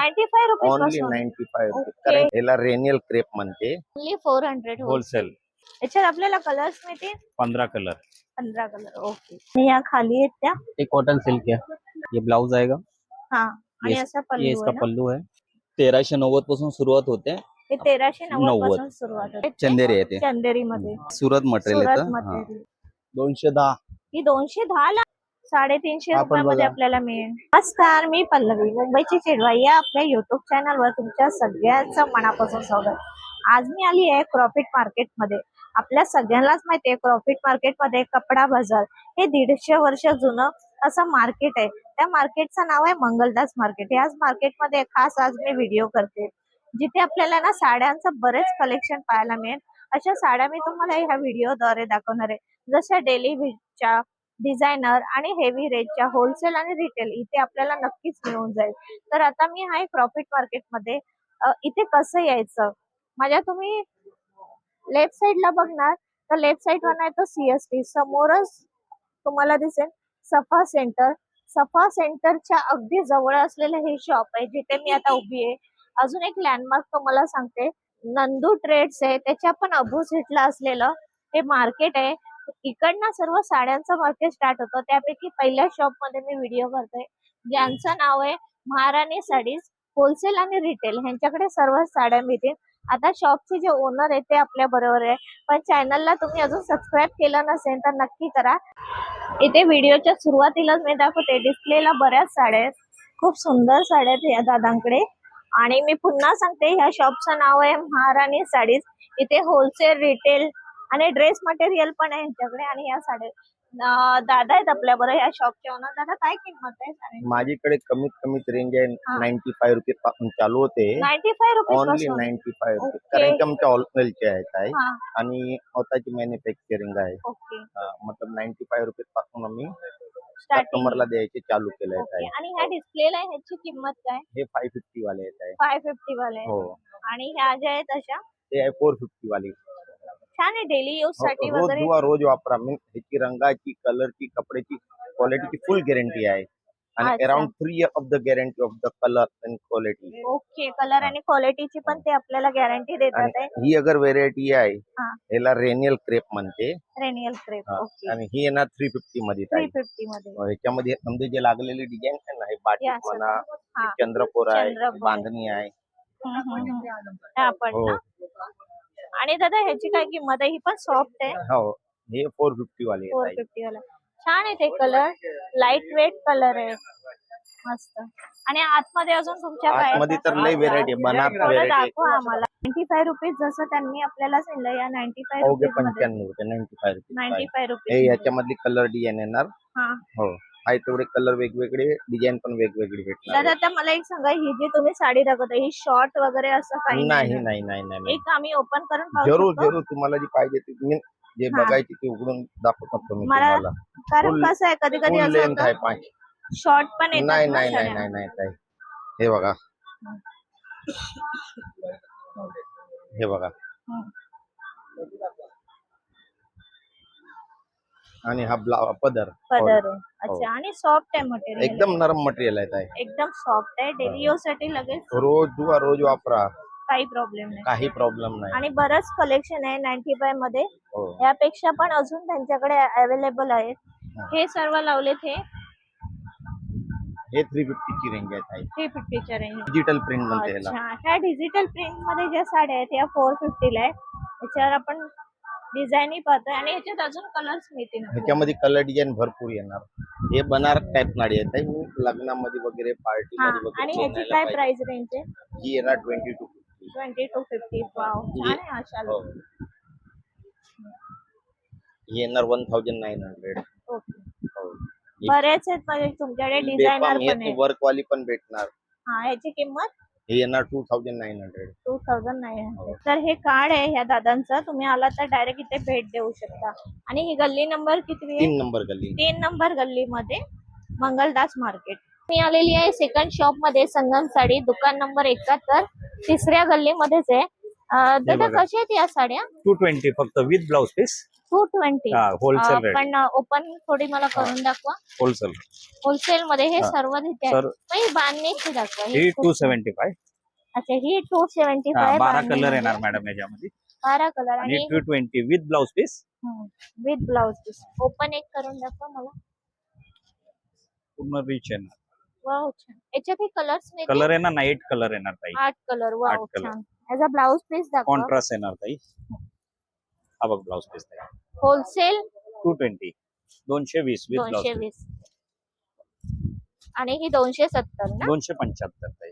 Only ninety याला रेनियल crepe म्हणते ओनली फोर हंड्रेड होलसेल याच्यात आपल्याला कलर्स मिळतील पंद्रह कलर पंधरा कलर ओके या खाली आहेत त्या ये कॉटन सिल्क है ये ब्लाउज आएगा हा आणि Yes, असा ये पल्लू इसका आहे ना पल्लू है तेराशे नव्वद पासून सुरुवात होते हे तेराशे नव्वद नव्वद. पासून सुरुवात होते चंदेरी येते चंदेरी मध्ये सुरत मटेरियल सुरत येतं हा. मटेरियल दोनशे दहा ही दोनशे दहा ला साडेतीनशे रुपयामध्ये. आपल्याला मिळेल. नमस्कार मी पल्लवी. मुंबईची चिडवा या आपल्या युट्यूब चॅनलवर तुमच्या सगळ्यांचं मनापासून स्वागत. आज मी आली आहे क्रॉफिट मार्केटमध्ये. आपल्या सगळ्यांनाच माहिती आहे क्रॉफिट मार्केटमध्ये कपडा बाजार हे दीडशे वर्ष जुनं असं मार्केट आहे. त्या मार्केटचं नाव आहे मंगलदास मार्केट याच मार्केटमध्ये खास आज मी व्हिडिओ करते. जिथे आपल्याला ना साड्यांचं बरेच कलेक्शन पाहायला मिळेल. अशा साड्या मी तुम्हाला ह्या व्हिडिओद्वारे दाखवणार आहे. जशा डेली च्या डिझायनर आणि हेवी रेटच्या होलसेल आणि रिटेल इथे आपल्याला नक्कीच मिळून जाईल. तर आता मी आहे प्रॉफिट मार्केटमध्ये. इथे कसं यायचं? माझ्या तुम्ही लेफ्ट साइडला बघणार. तर लेफ्ट साइड वर नाही तर सीएसटी समोरच तुम्हाला दिसेल सफा सेंटर सफा सेंटरच्या अगदी जवळ असलेलं हे शॉप आहे जिथे मी आता उभी आहे. अजून एक लँडमार्क तुम्हाला सांगते. नंदू ट्रेड्स आहे. त्याच्या पण अपोजिटला असलेलं हे मार्केट आहे. इकडनं सर्व साड्यांचं मार्केट स्टार्ट होतं. त्यापैकी पहिल्या शॉपमध्ये मी व्हिडिओ करतोय. ज्यांचं नाव आहे महाराणी साडीज होलसेल आणि रिटेल ह्यांच्याकडे सर्व साड्या मिळतील. आता शॉपचे जे ओनर आहे ते आपल्या बरोबर आहे. पण चॅनलला तुम्ही अजून सबस्क्राईब केलं नसेल तर नक्की करा. इथे व्हिडिओच्या सुरुवातीलाच मी दाखवते. डिस्प्लेला बऱ्याच साड्या आहेत. खूप सुंदर साड्या आहेत या दादांकडे. आणि मी पुन्हा सांगते ह्या शॉपचं नाव आहे महाराणी साडीज. इथे होलसेल रिटेल आणि ड्रेस मटेरियल पण आहे यांच्याकडे आणि या साड्या दादा आहेत आपल्या बरोबर या शॉपच्या ओनर. दादा काय किंमत आहे माझ्याकडे कमीत कमीत रेंज हा. आहे नाईन्टी फाय रुपीजपासून चालू होते. नाईन्टी फायपासून. Ninety five Okay. कारण की आमच्या होलसेलचे आहेत आहे हा. आणि स्वतःची मॅन्युफॅक्चरिंग आहे. हा, मतलब नाईन्टी फाय रुपीजपासून आम्ही कस्टमरला द्यायचे चालू केले आहे आणि ह्या डिस्प्लेला ह्याची किंमत काय? हे फाय फिफ्टी वाले आहेत आहे फाय फिफ्टी वाले. हो. आणि ह्या ज्या आहेत अशा? ते आहे फोर फिफ्टी वाली. छान आहे डेली यूजसाठी रोज वगैरे धुवा रोज वापरा मीन ह्याची रंगाची कलरची कपड्याची क्वालिटीची फुल गॅरंटी आहे आणि अच्छा. Around three year of the guarantee of the colour and quality okay colour आणि क्वालिटीची पण ते आपल्याला गॅरंटी देतात आणि आहे ही अगर व्हेरायटी आहे हा. याला रेनियल क्रेप म्हणते रेनियल क्रेप हा. ओके आणि ही येणार थ्री फिफ्टी मध्ये थ्री आहे फिफ्टी मध्ये ह्याच्यामध्ये समजा जे लागलेले डिझाईन आहे ना हे या असं. म्हणा हा. चंद्रपूर आहे. बांधणी आहे हम्म, हम्म, हम्म. ह्या पण हो ना आणि दादा ह्याची काय किंमत आहे? ही पण सॉफ्ट आहे. हो हे फोर फिफ्टी वाले फोर फिफ्टी वाला. छान आहे ते कलर लाइट वेट कलर आहे. मस्त. आणि आतमध्ये अजून तुमच्या आतमध्ये तर लय व्हेरायटी बनारस थोडं व्हेरायटी दाखवा आम्हाला. नाईन्टी फाय रुपीज जसं त्यांनी आपल्याला सांगितलं या नाईन्टी फाय अवघे रुपीज पंच्याण्णव रुपये नाईन्टी फाय नाईन्टी रुपये फाय हे रुपीज याच्यामधली कलर डिझाईन येणार. हा. हो. आहे तेवढे कलर वेगवेगळे डिझाईन पण वेगवेगळे भेटणार दादा आता मला एक सांगा ही जी तुम्ही साडी दाखवता ही शॉर्ट वगैरे असं काही नाही? नाही नाही नाही नाही. एक आम्ही ओपन करून पाहू जरूर शकतो जरूर तुम्हाला जी पाहिजे ती मी जे हा. बघायची ती उघडून दाखवतो मला तुम्हाला कारण full- कसं आहे कधी कधी फुल लेंथ आहे पाच शॉर्ट पण येतात नाही ना नाही नाही साड्या. नाही नाही ताई. हे बघा हे बघा हम्म. आणि हा ब्ला पदर. पदर हो. आहे अच्छा. आणि सॉफ्ट आहे मटेरियल एकदम नरम मटेरियल आहे ताई. एकदम सॉफ्ट आहे. डेली यूजसाठी लगेच रोज धुवा रोज वापरा. काही प्रॉब्लेम नाही. काही प्रॉब्लेम नाही. आणि बरंच कलेक्शन आहे नाईन्टी फायमध्ये. हो. यापेक्षा पण अजून त्यांच्याकडे अवेलेबल आहेत. हा. हे सर्व लावलेत हे. हे थ्री ची रेंज आहे ताई. थ्री फिफ्टीच्या रेंज डिजिटल प्रिंट म्हणते अच्छा. ह्या डिजिटल प्रिंटमध्ये ज्या साड्या आहेत या फोर फिफ्टीला आहे. त्याच्यावर आपण डिझाईनही पाहतोय आणि ह्याच्यात अजून कलर्स मिळतील. ह्याच्यामध्ये कलर डिझाईन भरपूर येणार. हे बनारस टाईप नाडी आहे. मी लग्नामध्ये वगैरे पार्टी आणि ह्याची काय. प्राइस रेंज आहे? ही येणार twenty two twenty two fifty wow येणार one thousand nine hundred okay. बरेच आहेत म्हणजे तुमच्याकडे डिझायनर पण आहे वर्क वाली पण भेटणार. हा ह्याची किंमत? हे येणार two thousand nine hundred two thousand nine hundred तर हे कार्ड आहे ह्या दादांचं. तुम्ही आला तर डायरेक्ट इथे भेट देऊ शकता. आणि ही गल्ली नंबर किती आहे? तीन नंबर गल्ली. तीन नंबर गल्लीमध्ये मंगलदास मार्केट मी आलेली आहे सेकंड शॉपमध्ये संगम साडी. दुकान नंबर एकाहत्तर. तिसऱ्या गल्लीमध्येच आहे. दादा बघा. कशा आहेत या साड्या? टू ट्वेंटी फक्त with blouse piece two twenty हा होलसेल पण ओपन थोडी मला करून दाखवा. होलसेल होलसेल मध्ये हे हा. सर्व आहे. सर ही बांधणीची दाखवा. ही ही टू सेव्हन्टी फाय अच्छा ही टू सेव्हन्टी फाय बारा कलर येणार मॅडम याच्यामध्ये. बारा कलर आणि आणि two twenty with blouse piece with blouse piece open एक करून दाखवा मला. पूर्ण रिच येणार. वाव छान. याच्यात कलर्स कलर येणार ना एट कलर येणार ताई. आठ कलर वाव आठ color. छान. याचा ब्लाउज पीस दाखवा. कॉन्ट्रास्ट येणार ताई. हा बघ blouse piece wholesale two twenty दोनशे वीस ब्लाउज दोनशे वीस. आणि ही दोनशे सत्तर ना? दोनशे पंच्याहत्तर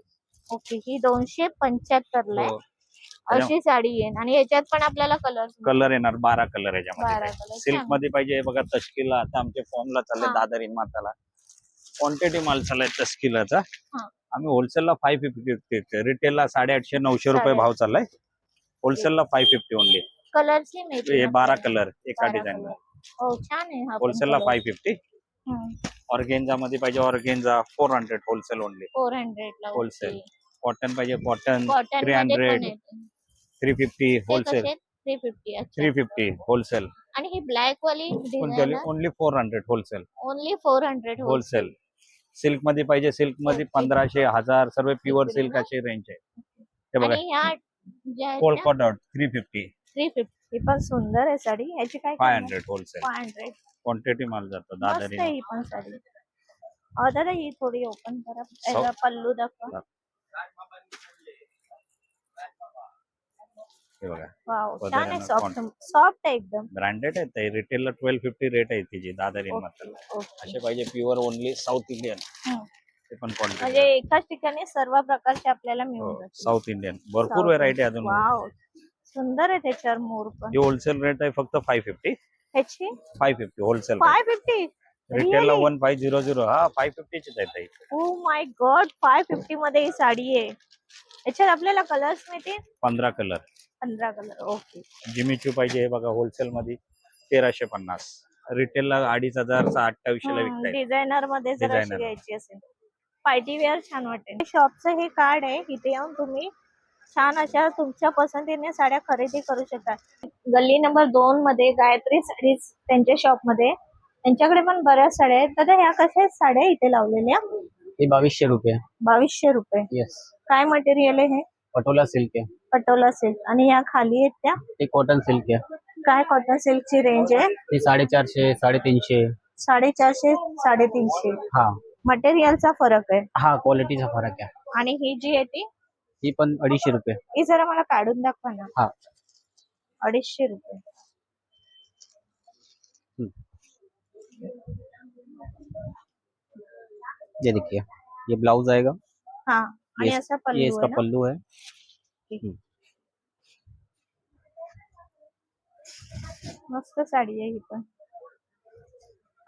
ओके ही दोनशे पंच्याहत्तर ला आहे. हो. अशी साडी येईल आणि याच्यात पण आपल्याला कलर कलर येणार बारा कलर बारा याच्यामध्ये सिल्कमध्ये पाहिजे बघा तश्किला. आता आमच्या फॉर्मला चालले हा. दादर इन माताला क्वांटिटी माल चाललाय तश्किलाचा. हा. आम्ही होलसेलला फाय फिफ्टी रिटेलला साडेआठशे नऊशे रुपये भाव चाललाय. होलसेलला फाय फिफ्टी ओनली कलरची मिळते हे बारा. कलर एका डिझाईन. हो छान आहे हा होलसेलला फाय फिफ्टी फोर ऑर्गेन्झा मध्ये पाहिजे organza hundred hundred wholesale only hundred ला Wholesale. कॉटन पाहिजे cotton three hundred three fifty wholesale three fifty three fifty wholesale आणि ही ब्लॅक वाली only four hundred wholesale only four hundred wholesale सिल्कमध्ये पाहिजे सिल्कमध्ये. पंधराशे हजार सर्व प्युअर सिल्क? अशी रेंज आहे. हे बघा. Cold dot three fifty three fifty पण सुंदर आहे साडी. याची काय five hundred wholesale five hundred quantity माल जातो मस्त दादरी आहे ही पण साडी. अहो दादा ही थोडी ओपन करा. पल्लू दाखवा. हे बघा. वाव वगैरे छान आहे ना, सॉफ्ट सॉफ्ट आहे एकदम. ब्रँडेड आहे ते. रिटेलला ट्वेल्व फिफ्टी रेट आहे तिची दादर इन ओके ओके असे पाहिजे प्युअर ओनली साऊथ इंडियन हम्म. ते पण म्हणजे क्वांटिटी एकाच ठिकाणी सर्व प्रकारचे आपल्याला मिळून जातील. साऊथ इंडियन भरपूर South व्हेरायटी अजून वाव सुंदर आहे त्याच्यावर मोर पण. होलसेल रेट आहे फक्त फाय फिफ्टी ह्याची? Five fifty wholesale five fifty रिटेलला वन फाय झिरो झिरो हा फाय फिफ्टीचीच आहे ताई. Oh my god five fifty मध्ये ही साडी आहे. याच्यात आपल्याला कलर्स मिळतील पंधरा कलर पंधरा कलर ओके जिमीचू पाहिजे हे बघा होलसेल मध्ये तेराशे पन्नास. रिटेलला अडीच हजार अठ्ठावीसशे ला विकताय. डिझायनरमध्ये जर अशी Designer. घ्यायची असेल. पार्टी वेअर छान वाटेल. शॉपचं हे कार्ड आहे इथे येऊन तुम्ही छान अशा तुमच्या पसंतीने साड्या खरेदी करू शकता. गल्ली नंबर दोन मध्ये गायत्री साडीज त्यांच्या शॉपमध्ये. त्यांच्याकडे पण बऱ्याच साड्या आहेत. तर ह्या कशा आहेत साड्या इथे लावलेल्या? ये बावीसशे रुपये. बावीसशे रुपये. येस काय मटेरियल आहे हे? पटोला सिल्क आहे. पटोला सिल्क आणि ह्या खाली आहेत त्या? ते कॉटन सिल्क आहे. काय कॉटन सिल्कची रेंज आहे? ते साडेचारशे साडेतीनशे. साडेचारशे साडेतीनशे. हा. मटेरियलचा फरक आहे. हा क्वालिटीचा फरक आहे. आणि ही जी आहे ती? ही पण अडीचशे रुपये. ही जरा मला काढून दाखवा ना. हा. अडीचशे रुपये. ये देखिए ये ब्लाउज आएगा. हा आणि ये- असा ये पल्लू इसका आहे ना? पल्लू है. मस्त साडी आहे ही पण.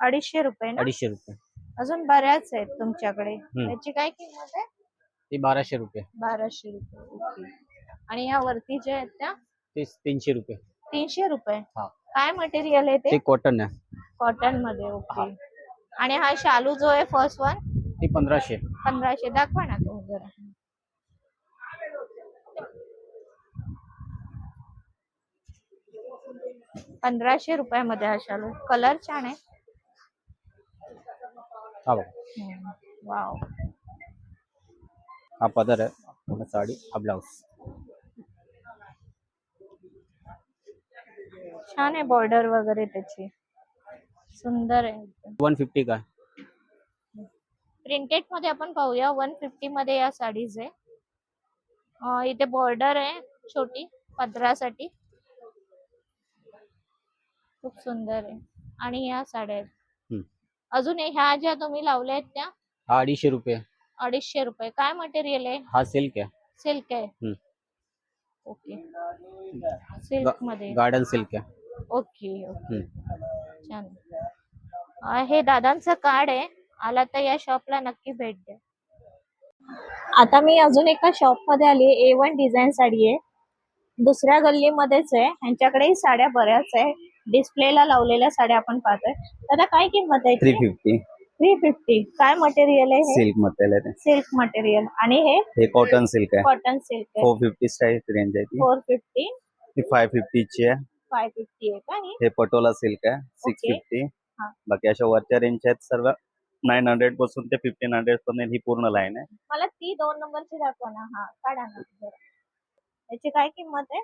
अडीचशे रुपये ना? अडीचशे रुपये. अजून बऱ्याच आहेत तुमच्याकडे. त्याची काय किंमत आहे? ते बाराशे रुपये. बाराशे रुपये ओके. आणि ह्या वरती जे आहेत त्या? ते तीनशे रुपये. तीनशे रुपये? हा. काय मटेरियल आहे ते? ते कॉटन आहे. कॉटनमध्ये ओके. आणि हा शालू जो आहे फर्स्ट वन ते पंधराशे. पंधराशे. दाखवा ना तो जरा. पंधराशे रुपयामध्ये हा शालू. कलर छान आहे. हा बघा. वाव हा पदर आहे. पूर्ण साडी हा ब्लाउज छान आहे बॉर्डर वगैरे त्याची. सुंदर आहे. वन फिफ्टी का प्रिंटेडमध्ये आपण पाहूया वन फिफ्टी मध्ये या साडीज आहे. अं, इथे बॉर्डर आहे छोटी पदरासाठी. खूप सुंदर आहे. आणि ह्या साड्या आहेत. हम्म. अजून ह्या ज्या तुम्ही लावल्या आहेत त्या? हा अडीचशे रुपये. अडीचशे रुपये. काय मटेरियल आहे? हा सिल्क आहे. सिल्क आहे. ओके सिल्कमध्ये. गार्डन सिल्क आहे. Okay okay. छान. हे दादांचं कार्ड आहे. आला तर या शॉपला नक्की भेट द्या. आता मी अजून एका शॉपमध्ये आली ए वन डिझाईन साडी आहे. दुसऱ्या गल्लीमध्येच आहे. ह्यांच्याकडेही साड्या बऱ्याच आहे. डिस्प्लेला लावलेल्या साड्या आपण पाहतोय. दादा काय किंमत आहे थ्री फिफ्टी थ्री फिफ्टी काय मटेरियल आहे हे? सिल्क मटेरियल आहे सिल्क मटेरियल आणि हे? हे कॉटन सिल्क आहे. कॉटन सिल्क आहे. फोर फिफ्टी स्टाईल रेंज आहे ती. फोर फिफ्टी ती फाय फिफ्टीची आहे. फाय फिफ्टी आहे का ही? हे पटोला सिल्क आहे. Six Okay. फिफ्टी हा. बाकी अशा वरच्या रेंज आहेत सर्व. नाईन हंड्रेडपासून ते फिफ्टीन हंड्रेड पर्यंत ही पूर्ण लाईन आहे. मला ती दोन नंबरची दाखवा ना. हा काढा ना. जरा. याची काय किंमत आहे?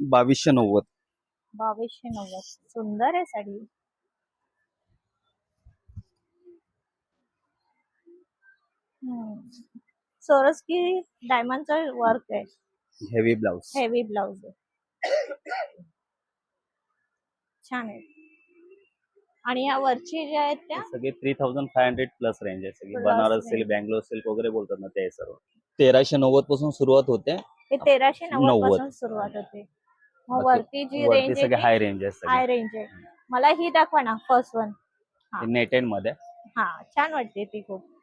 बावीसशे नव्वद. बावीसशे नव्वद. सुंदर आहे साडी. हम्म. सोरस्की डायमंडचं वर्क आहे. हेवी ब्लाउज हेवी ब्लाउज आहे. छान आहे. आणि या वरची ज्या आहेत त्या? सगळे three thousand five hundred plus range आहे. सगळी Plus Banaras range. Silk Bangalore silk वगैरे बोलतात ना ते सर्व. तेराशे नव्वदपासून सुरुवात होते. हे तेराशे नव्वद नव्वद. पासून सुरुवात होते. मग बाकी वरती जी वरती रेंज सगळे आहे हाय रेंज आहे हाय सगळे रेंज आहे. मला ही दाखवा ना फर्स्ट वन हा. नेटेडमध्ये. हा छान वाटते ती खूप.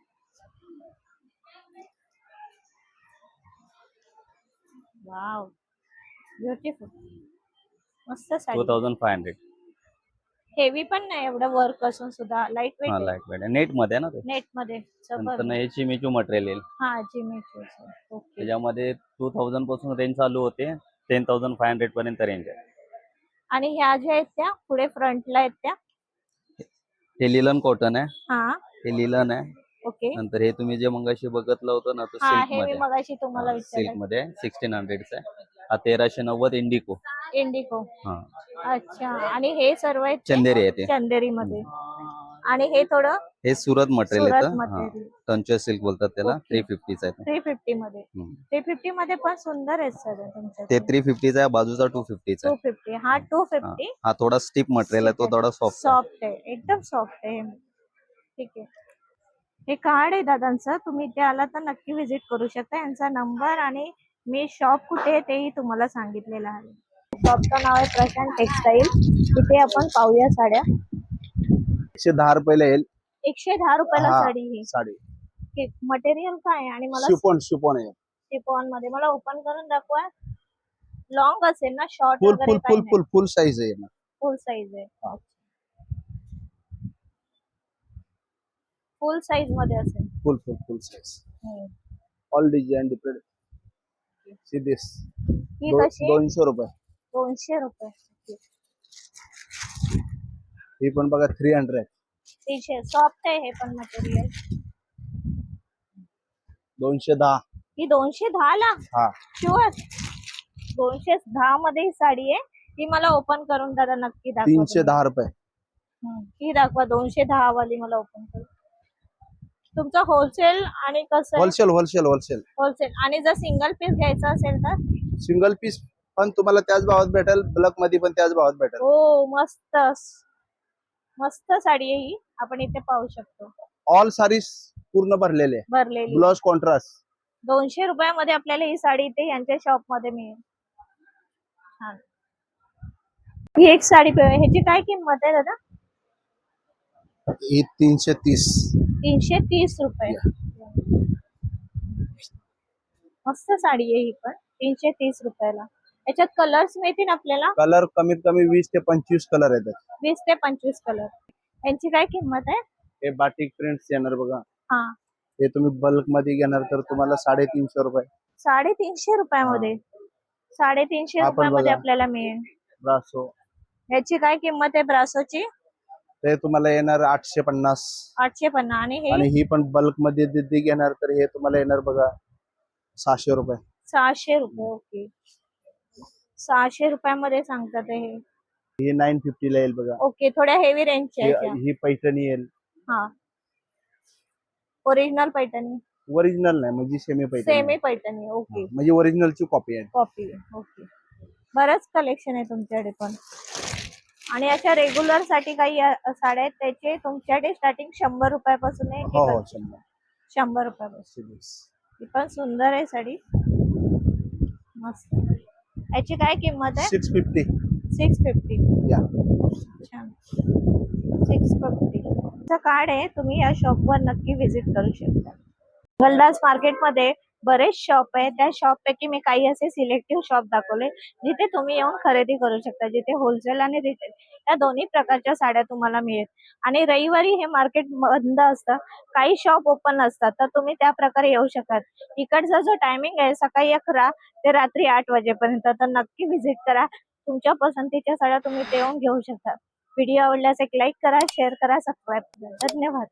वाव ब्युटिफुल मस्त two sari thousand five hundred heavy पण नाही एवढं वर्क असून सुद्धा. लाइट हा वेट लाइट वेट नेटमध्ये आहे ना ते? नेटमध्ये नंतर जबर हे चिमिचू मटेरियल येईल. हा जिमेची ओके त्याच्यामध्ये टू थाउजंडपासून रेंज चालू होते. टेन थाउजंड फाय हंड्रेड पर्यंत रेंज आहे. आणि ह्या ज्या आहेत त्या पुढे फ्रंटला आहेत त्या? हे लिलन कॉटन आहे. हा. हे लिलन आहे. ओके. नंतर हे तुम्ही जे मंगाशी बघितलं होतं ना तो हा सिल्क हे मी मध्ये मगाशी तुम्हाला सिल्क विचारलं. मध्ये सिक्स्टीन हंड्रेडचा आहे. हा तेराशे नव्वद इंडिको. इंडिको. हा. अच्छा आणि हे सर्व आहेत चंदेरी आहे ते. चंदेरी मध्ये आणि हे थोडं हे सुरत मटेरियल सुरत येतं. मटेरियल टंचर सिल्क बोलतात त्याला. थ्री फिफ्टीचा आहे थ्री फिफ्टी मध्ये. तो. हम्म. थ्री फिफ्टी मध्ये पण सुंदर आहेत सर तुमच्या ते थ्री फिफ्टीचा आहे बाजूचा टू फिफ्टीचा टू आहे फिफ्टी हा टू. फिफ्टी हा. थोडा स्टिप मटेरियल आहे तो थोडा सॉफ्ट सॉफ्ट आहे. एकदम सॉफ्ट आहे. ठीक आहे. हे कार्ड आहे दादांचं. तुम्ही इथे आला तर नक्की व्हिजिट करू शकता. यांचा नंबर आणि मी शॉप कुठे आहे तेही तुम्हाला सांगितलेलं आहे. शॉपचं नाव आहे प्रशांत टेक्सटाईल इथे आपण पाहूया साड्या. एकशे दहा रुपयाला येईल. एकशे दहा रुपयाला साडी ही. साडी. मटेरियल काय आहे? आणि मला शिफॉन शिफॉन आहे. शिफॉनमध्ये मला ओपन करून दाखवा. लॉंग असेल ना शॉर्ट फुल वगैरे फुल काही फुल नाही. फुल फुल साईज आहे ना. फुल साईज आहे. फुल साईज मध्ये असेल. Full full full size hmm. All design different see this ही कशी? आहे? दोनशे रुपये. दोनशे रुपये. ही पण बघा थ्री हंड्रेड तीनशे. सॉफ्ट आहे हे पण मटेरियल दोनशे दहा. ही दोनशे दहा ला? हा. शुअर दोनशे दहा मध्ये ही साडी आहे. ती मला ओपन करून दादा नक्की दाखवा तीनशे. दहा रुपये. हम्म. ही दाखवा दोनशे दहा वाली मला ओपन करून. तुमचं होलसेल आणि कसं होलसेल होलसेल होलसेल होलसेल आणि जर सिंगल पीस घ्यायचं असेल तर? सिंगल पीस पण तुम्हाला त्याच भावात भेटेल ब्लॅकमध्ये पण त्याच भावात भेटेल. हो मस्त. मस्त साडी आहे ही. आपण इथे पाहू शकतो. ऑल सारीज पूर्ण भरलेले भरलेली. ब्लाउज कॉन्ट्रास्ट दोनशे रुपयामध्ये आपल्याला ही साडी इथे यांच्या शॉपमध्ये मिळेल. छान. ही एक साडी ह्याची काय किंमत आहे दादा? ही तीनशे तीस. तीनशे तीस रुपये. मस्त साडी आहे ही पण तीनशे तीस रुपयाला. याच्यात कलर्स मिळतील आपल्याला? कलर कमीत कमी वीस ते पंचवीस कलर येतात. वीस ते पंचवीस कलर यांची काय किंमत आहे? हे बाटिक प्रिंट्स येणार बघा. हा. हे तुम्ही बल्कमध्ये घेणार तर तुम्हाला साडेतीनशे रुपये. साडेतीनशे रुपयामध्ये. साडेतीनशे रुपयामध्ये. आपल्याला मिळेल. ब्रासो याची काय किंमत आहे ब्रासोची ते तुम्हाला येणार आठशे पन्नास. आठशे पन्नास. आणि आणि हे ही पण बल्कमध्ये दिदी घेणार तर हे तुम्हाला येणार बघा सहाशे रुपये. सहाशे रुपये ओके. सहाशे रुपयामध्ये सांगतात हे. ही नाईन ला येईल बघा. ओके थोड्या हेवी रेंजच्या ही आहेत ही पैठणी येईल. हा. ओरिजिनल पैठणी. ओरिजिनल नाही म्हणजे semi Paithani. Semi Paithani okay. म्हणजे ओरिजिनलची कॉपी आहे. Copy okay. बरंच कलेक्शन आहे तुमच्याकडे पण. आणि अशा रेग्युलरसाठी काही अ, साड्या आहेत त्याचे तुमच्याकडे स्टार्टिंग शंभर रुपयापासून आहे हो हो? शंभर. शंभर रुपयापासून. ही पण सुंदर आहे साडी. मस्त. याची काय किंमत आहे? सिक्स फिफ्टी सिक्स फिफ्टी या. छान. सिक्स फिफ्टी कार्ड आहे तुम्ही या शॉपवर नक्की व्हिजिट करू शकता. गलदास मार्केटमध्ये बरेच शॉप आहे त्या शॉप पैकी मी काही असे सिलेक्टिव्ह शॉप दाखवले जिथे तुम्ही येऊन खरेदी करू शकता जिथे होलसेल आणि रिटेल या दोन्ही प्रकारच्या साड्या तुम्हाला मिळेल. आणि रविवारी हे मार्केट बंद असतं काही शॉप ओपन असतात तर तुम्ही त्या प्रकारे येऊ शकाल. इकडचा जो टायमिंग आहे सकाळी अकरा ते रात्री आठ वाजेपर्यंत तर नक्की व्हिजिट करा. तुमच्या पसंतीच्या साड्या तुम्ही ते येऊन घेऊ शकता. व्हिडिओ आवडल्यास एक लाईक करा शेअर करा सबस्क्राईब करा. धन्यवाद.